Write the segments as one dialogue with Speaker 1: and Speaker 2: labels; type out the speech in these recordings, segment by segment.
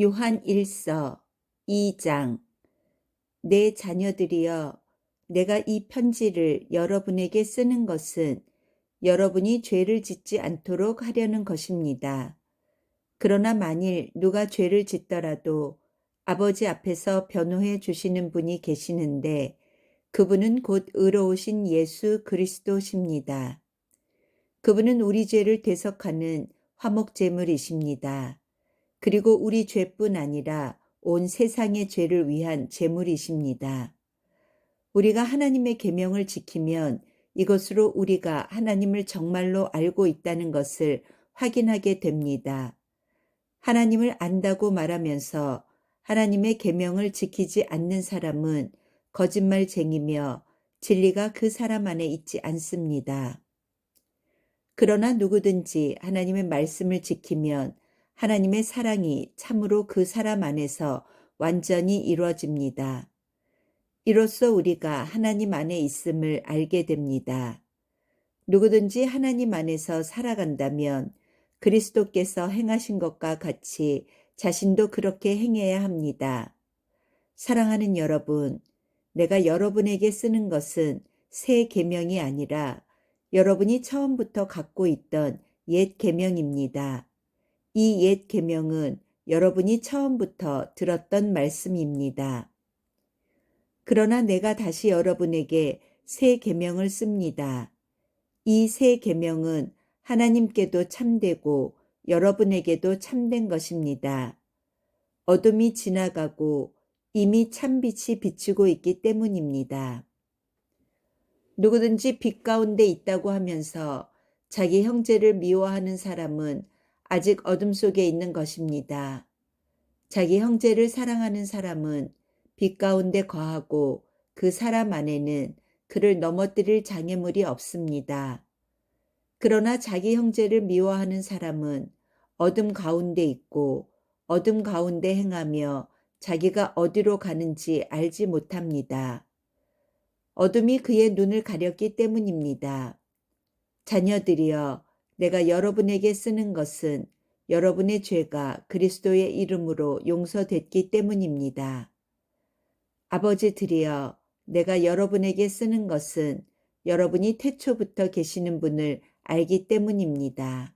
Speaker 1: 요한 1서 2장 내 자녀들이여 내가 이 편지를 여러분에게 쓰는 것은 여러분이 죄를 짓지 않도록 하려는 것입니다. 그러나 만일 누가 죄를 짓더라도 아버지 앞에서 변호해 주시는 분이 계시는데 그분은 곧 의로우신 예수 그리스도십니다. 그분은 우리 죄를 대속하는 화목제물이십니다. 그리고 우리 죄뿐 아니라 온 세상의 죄를 위한 제물이십니다. 우리가 하나님의 계명을 지키면 이것으로 우리가 하나님을 정말로 알고 있다는 것을 확인하게 됩니다. 하나님을 안다고 말하면서 하나님의 계명을 지키지 않는 사람은 거짓말쟁이며 진리가 그 사람 안에 있지 않습니다. 그러나 누구든지 하나님의 말씀을 지키면 하나님의 사랑이 참으로 그 사람 안에서 완전히 이루어집니다. 이로써 우리가 하나님 안에 있음을 알게 됩니다. 누구든지 하나님 안에서 살아간다면 그리스도께서 행하신 것과 같이 자신도 그렇게 행해야 합니다. 사랑하는 여러분, 내가 여러분에게 쓰는 것은 새 계명이 아니라 여러분이 처음부터 갖고 있던 옛 계명입니다. 이 옛 계명은 여러분이 처음부터 들었던 말씀입니다. 그러나 내가 다시 여러분에게 새 계명을 씁니다. 이 새 계명은 하나님께도 참되고 여러분에게도 참된 것입니다. 어둠이 지나가고 이미 참빛이 비치고 있기 때문입니다. 누구든지 빛 가운데 있다고 하면서 자기 형제를 미워하는 사람은 아직 어둠 속에 있는 것입니다. 자기 형제를 사랑하는 사람은 빛 가운데 거하고 그 사람 안에는 그를 넘어뜨릴 장애물이 없습니다. 그러나 자기 형제를 미워하는 사람은 어둠 가운데 있고 어둠 가운데 행하며 자기가 어디로 가는지 알지 못합니다. 어둠이 그의 눈을 가렸기 때문입니다. 자녀들이여 내가 여러분에게 쓰는 것은 여러분의 죄가 그리스도의 이름으로 용서됐기 때문입니다. 아버지들이여 내가 여러분에게 쓰는 것은 여러분이 태초부터 계시는 분을 알기 때문입니다.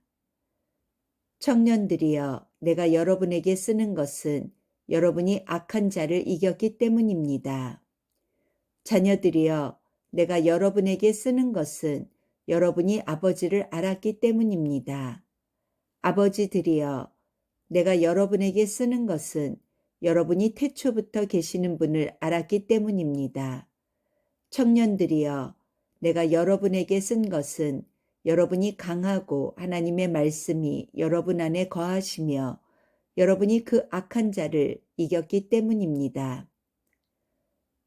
Speaker 1: 청년들이여 내가 여러분에게 쓰는 것은 여러분이 악한 자를 이겼기 때문입니다. 자녀들이여 내가 여러분에게 쓰는 것은 여러분이 아버지를 알았기 때문입니다. 아버지들이여 내가 여러분에게 쓰는 것은 여러분이 태초부터 계시는 분을 알았기 때문입니다. 청년들이여 내가 여러분에게 쓴 것은 여러분이 강하고 하나님의 말씀이 여러분 안에 거하시며 여러분이 그 악한 자를 이겼기 때문입니다.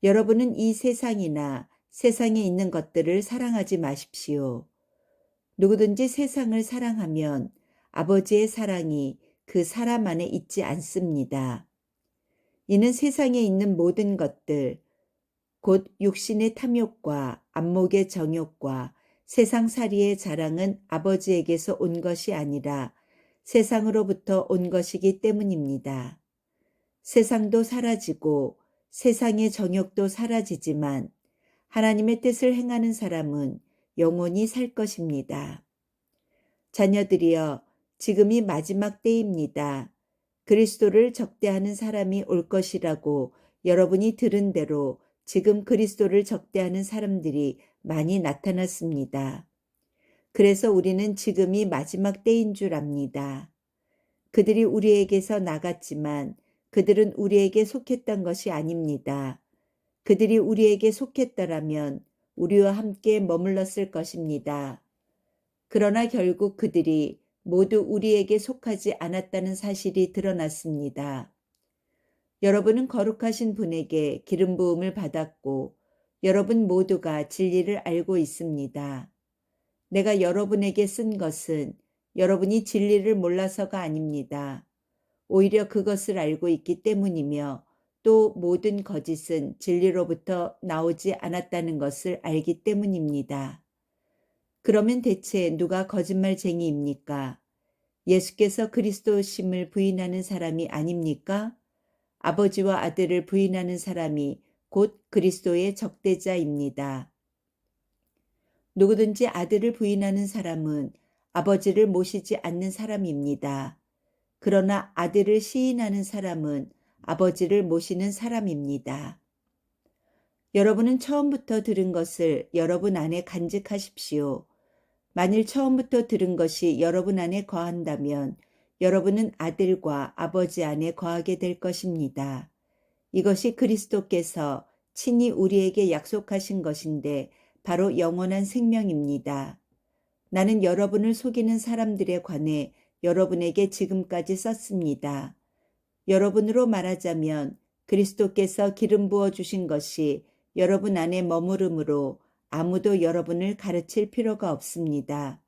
Speaker 1: 여러분은 이 세상이나 세상에 있는 것들을 사랑하지 마십시오. 누구든지 세상을 사랑하면 아버지의 사랑이 그 사람 안에 있지 않습니다. 이는 세상에 있는 모든 것들, 곧 육신의 탐욕과 안목의 정욕과 세상살이의 자랑은 아버지에게서 온 것이 아니라 세상으로부터 온 것이기 때문입니다. 세상도 사라지고 세상의 정욕도 사라지지만 하나님의 뜻을 행하는 사람은 영원히 살 것입니다. 자녀들이여 지금이 마지막 때입니다. 그리스도를 적대하는 사람이 올 것이라고 여러분이 들은 대로 지금 그리스도를 적대하는 사람들이 많이 나타났습니다. 그래서 우리는 지금이 마지막 때인 줄 압니다. 그들이 우리에게서 나갔지만 그들은 우리에게 속했던 것이 아닙니다. 그들이 우리에게 속했더라면 우리와 함께 머물렀을 것입니다. 그러나 결국 그들이 모두 우리에게 속하지 않았다는 사실이 드러났습니다. 여러분은 거룩하신 분에게 기름 부음을 받았고 여러분 모두가 진리를 알고 있습니다. 내가 여러분에게 쓴 것은 여러분이 진리를 몰라서가 아닙니다. 오히려 그것을 알고 있기 때문이며 또 모든 거짓은 진리로부터 나오지 않았다는 것을 알기 때문입니다. 그러면 대체 누가 거짓말쟁이입니까? 예수께서 그리스도심을 부인하는 사람이 아닙니까? 아버지와 아들을 부인하는 사람이 곧 그리스도의 적대자입니다. 누구든지 아들을 부인하는 사람은 아버지를 모시지 않는 사람입니다. 그러나 아들을 시인하는 사람은 아버지를 모시는 사람입니다. 여러분은 처음부터 들은 것을 여러분 안에 간직하십시오. 만일 처음부터 들은 것이 여러분 안에 거한다면 여러분은 아들과 아버지 안에 거하게 될 것입니다. 이것이 그리스도께서 친히 우리에게 약속하신 것인데 바로 영원한 생명입니다. 나는 여러분을 속이는 사람들에 관해 여러분에게 지금까지 썼습니다. 여러분으로 말하자면 그리스도께서 기름 부어 주신 것이 여러분 안에 머무르므로 아무도 여러분을 가르칠 필요가 없습니다.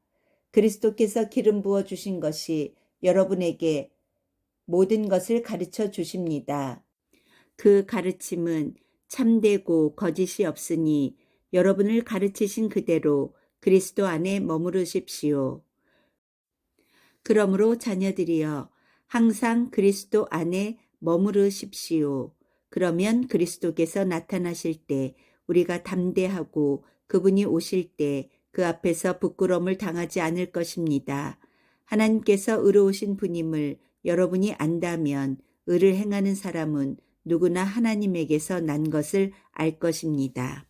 Speaker 1: 그리스도께서 기름 부어 주신 것이 여러분에게 모든 것을 가르쳐 주십니다. 그 가르침은 참되고 거짓이 없으니 여러분을 가르치신 그대로 그리스도 안에 머무르십시오. 그러므로 자녀들이여 항상 그리스도 안에 머무르십시오. 그러면 그리스도께서 나타나실 때 우리가 담대하고 그분이 오실 때 그 앞에서 부끄러움을 당하지 않을 것입니다. 하나님께서 의로우신 분임을 여러분이 안다면 의를 행하는 사람은 누구나 하나님에게서 난 것을 알 것입니다.